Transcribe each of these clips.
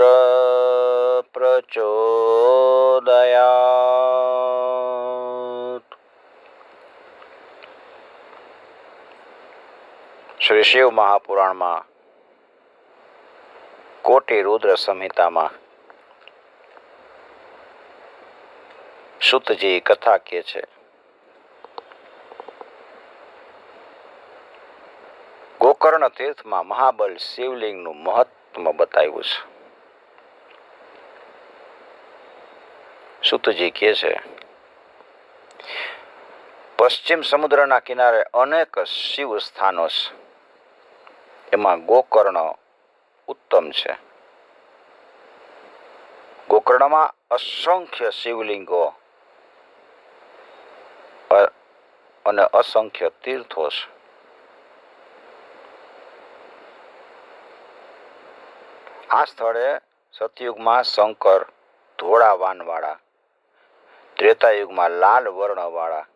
રુદ્ર પ્રચોદયાત શ્રી શિવ મહાપુરાણમાં કોટી રુદ્ર સંહિતામાં સુતજી કથા કે છે, ગોકર્ણ તીર્થમાં મહાબલ શિવલિંગનું મહત્વ બતાવ્યું છે. સુતજી કહે છે? પશ્ચિમ સમુદ્રના કિનારે અનેક શિવ સ્થાનો છે. એમાં ગોકર્ણ ઉત્તમ છે. ગોકર્ણમાં અસંખ્ય શિવલિંગો અને અસંખ્ય તીર્થો છે. આ સ્થળે સતયુગમાં શંકર ધોળા વાનવાળા ત્રેતાયુગમાં લાલ વર્ણવાળા,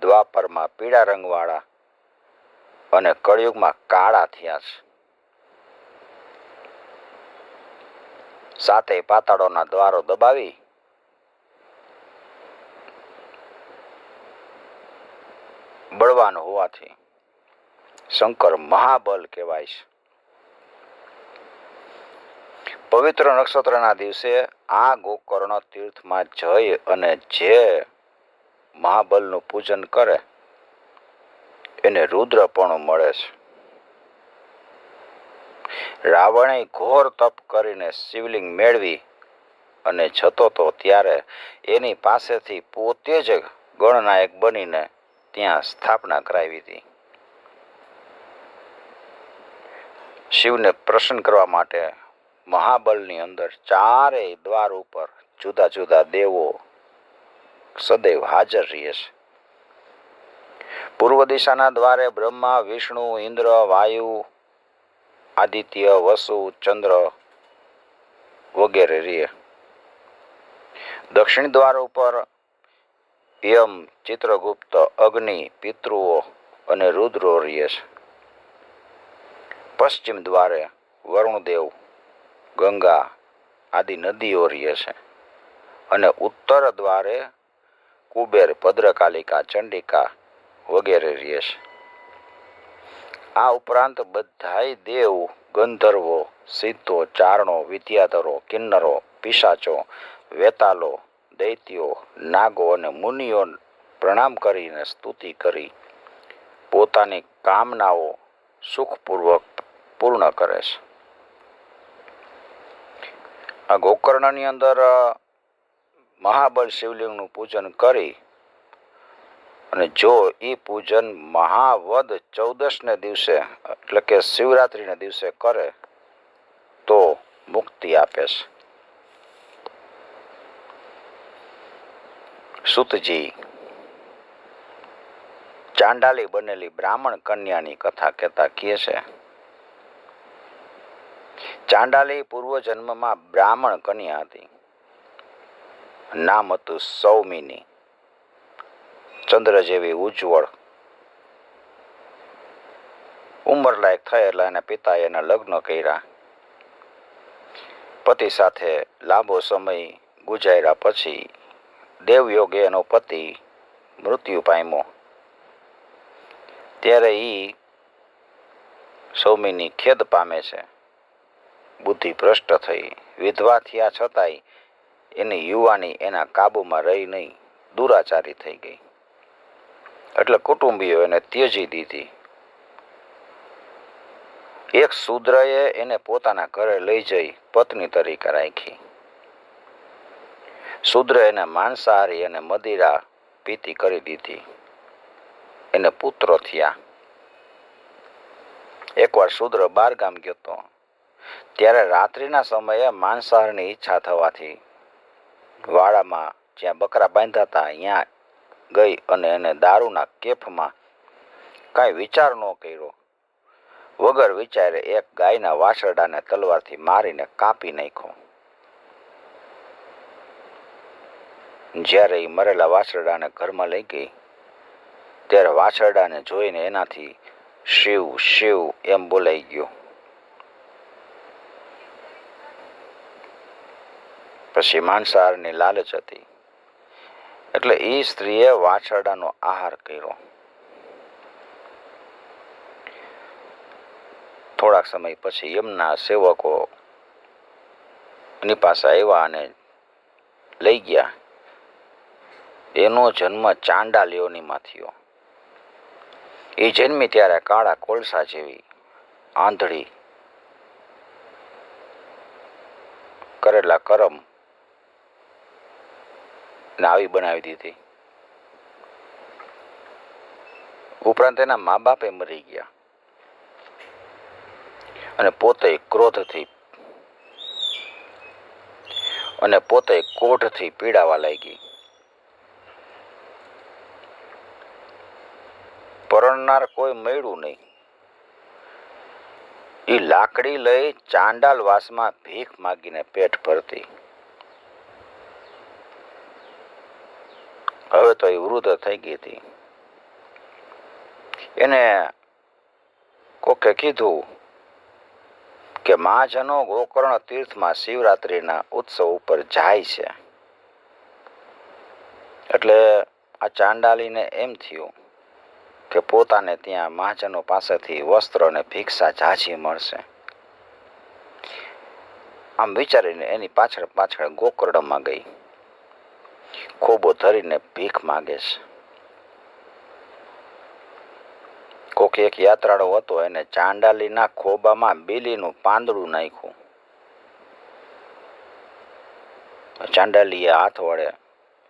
દ્વાપરમાં પીળા રંગવાળા અને કળિયુગમાં કાળા થયા છે. સાથે પાતાળોના દ્વારો દબાવી બળવાન હોવાથી શંકર મહાબલ કહેવાય છે. પવિત્ર નક્ષત્રના દિવસે આ ગોકર્ણ તીર્થમાં જઈ અને જે મહાબલનું પૂજન કરે, એને રુદ્રપણું મળે છે. રાવણે ઘોર તપ કરીને શિવલિંગ મેળવી અને જતો તો ત્યારે એની પાસેથી પોતે જ ગણનાયક બનીને ત્યાં સ્થાપના કરાવી હતી. શિવને પ્રસન્ન કરવા માટે મહાબલની અંદર ચારેય દ્વાર ઉપર જુદા જુદા દેવો સદૈવ હાજર રહે છે. પૂર્વ દિશાના દ્વારે બ્રહ્મા, વિષ્ણુ, ઇન્દ્ર, વાયુ, આદિત્ય, વસુ, ચંદ્ર વગેરે રહે. દક્ષિણ દ્વાર ઉપર યમ, ચિત્રગુપ્ત, અગ્નિ, પિતૃઓ અને રુદ્રો રહે છે. પશ્ચિમ દ્વારે વરુણદેવ ગંગા આદિ નદીઓ રહે છે. અને ઉત્તર દ્વારે કુબેર, ભદ્રકાલિકા, ચંડિકા વગેરે રહે છે. આ ઉપરાંત બધાય દેવ, ગંધર્વો, સિદ્ધો, ચારણો, વિદ્યાધરો, કિન્નરો, પિશાચો, વેતાલો, દૈત્યો, નાગો અને મુનિઓ પ્રણામ કરીને સ્તુતિ કરી પોતાની કામનાઓ સુખપૂર્વક પૂર્ણ કરે છે. આ ગોકર્ણની અંદર મહાબળ શિવલિંગનું પૂજન કરી અને જો એ પૂજન મહાવદ ચૌદશને દિવસે, એટલે કે શિવરાત્રિને દિવસે કરે, તો મુક્તિ આપે છે. સુતજી, ચાંડાલી બનેલી બ્રાહ્મણ કન્યાની કથા કહેતા કહે છે. ચાંડાલી પૂર્વજન્મમાં બ્રાહ્મણ કન્યા હતી. નામ હતું સૌમિની. ચંદ્ર જેવી ઉજ્જવળ. ઉંમર લાયક થયેલા એના પિતાએ એના લગ્ન કર્યા. પતિ સાથે લાંબો સમય ગુજાર્યા પછી દેવયોગે એનો પતિ મૃત્યુ પામ્યો. ત્યારે એ સૌમીની ખેદ પામે છે. બુદ્ધિ ભ્રષ્ટ થઈ. વિધવા થયા છતાંય એની યુવાની એના કાબુમાં રહી નહીં. દુરાચારી થઈ ગઈ. એટલે કુટુંબીઓ એને ત્યજી દીધી. એક શુદ્રએ એને પોતાના ઘરે લઈ જઈ પત્ની તરીકે રાખી. શુદ્ર એને માંસાહારી અને મદિરા પીતી કરી દીધી. એને પુત્રો થયા. એકવાર શૂદ્ર બાર ગામ ગયો હતો ત્યારે રાત્રિના સમયે માંસાહારની ઈચ્છા થવાથી વાડામાં જ્યાં બકરા બાંધતા હતા, અહીંયા ગઈ અને એને દારૂના કેફમાં કાંઈ વિચાર ન કર્યો. વગર વિચારે એક ગાયના વાછરડાને તલવારથી મારીને કાપી નાખ્યો. જ્યારે એ મરેલા વાછરડાને ઘરમાં લઈ ગઈ, ત્યારે વાછરડાને જોઈને એનાથી શિવ શિવ એમ બોલાઈ ગયો. પછી માંસાહારની લાલચ હતી. એટલે એ સ્ત્રીએ વાછરડાનો આહાર કર્યો. થોડાક સમય પછી એમના સેવકો એની પાસે આવ્યા અને લઈ ગયા. એનો જન્મ ચાંડાલીઓનીમાં થયો. એ જન્મી ત્યારે કાળા કોલસા જેવી આંધળી કરેલા કરમ ને આવી બનાવી દીધી. ઉપરાંત એના મા બાપે મરી ગયા. અને પોતે ક્રોધથી અને પોતે કોઢથી પીડાવા લાગી. પરણનાર કોઈ મળ્યું નહીં. એ લાકડી લઈ ચાંડાલ વાસમાં ભીખ માગીને પેટ ભરતી. હવે તો એ વૃદ્ધ થઈ ગઈ હતી. એને કોકે કીધું કે મહાજનો ગોકર્ણ તીર્થમાં શિવરાત્રિના ઉત્સવ ઉપર જાય છે. એટલે આ ચાંડાલીને એમ થયું કે પોતાને ત્યાં મહાજનો પાસેથી વસ્ત્ર અને ભિક્ષા ઝાઝી મળશે. આમ વિચારીને એની પાછળ પાછળ ગોકર્ણમાં ગઈ. ખોબો ધરીને ભીખ માગે છે. કોક એક યાત્રાળો હતો એને ચાંડાલીના ખોબામાં બીલીનું પાંદડું નાખ્યું. ચાંડાલીએ હાથ વડે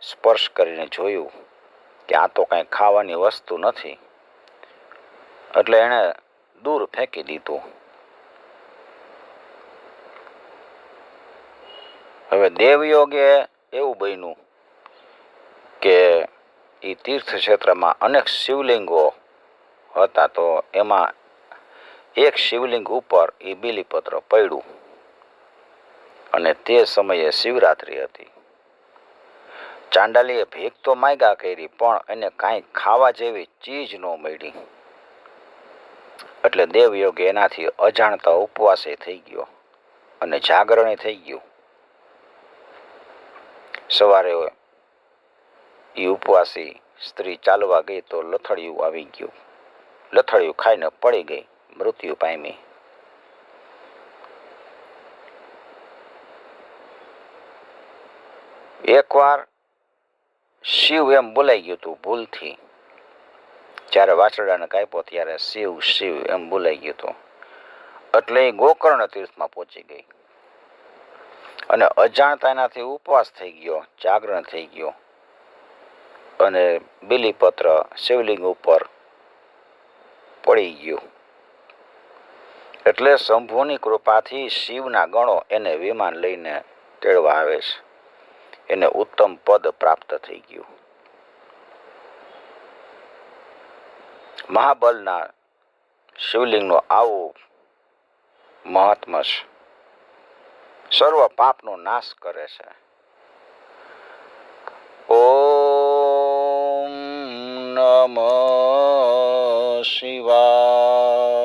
સ્પર્શ કરીને જોયું કે આ તો કાંઈ ખાવાની વસ્તુ નથી. એટલે એણે દૂર ફેંકી દીધું. હવે દેવયોગે એવું બન્યું કે એ તીર્થ ક્ષેત્રમાં અનેક શિવલિંગો હતા, તો એમાં એક શિવલિંગ ઉપર એ બીલીપત્ર પડ્યું. અને તે સમયે શિવરાત્રિ હતી. ચાંડાલીએ ભીખ તો માગ્યા કરી, પણ એને કાંઈ ખાવા જેવી ચીજ ન મળી. એટલે દેવયોગ એનાથી અજાણતા ઉપવાસે થઈ ગયો અને જાગરણે થઈ ગયું. સવારે એ ઉપવાસી સ્ત્રી ચાલવા ગઈ તો લથડિયું આવી ગયું. લથડિયું ખાઈને પડી ગઈ, મૃત્યુ પામી. એકવાર શિવ એમ બોલાઈ ગયું હતું ભૂલથી. જ્યારે વાછરડાને કાપ્યો ત્યારે શિવ શિવ એમ બોલાઈ ગયું હતું. એટલે એ ગોકર્ણ તીર્થમાં પહોંચી ગઈ. અને અજાણતા એનાથી ઉપવાસ થઈ ગયો, જાગરણ થઈ ગયો. અને બિલીપત્ર શિવલિંગ ઉપર પડી ગયું. એટલે શંભુની કૃપાથી શિવના ગણો એને વિમાન લઈને તેડવા આવે છે. એને ઉત્તમ પદ પ્રાપ્ત થઈ ગયું. મહાબલના શિવલિંગનો આવો મહાત્મા સર્વ પાપનો નાશ કરે છે. નમઃ શિવાય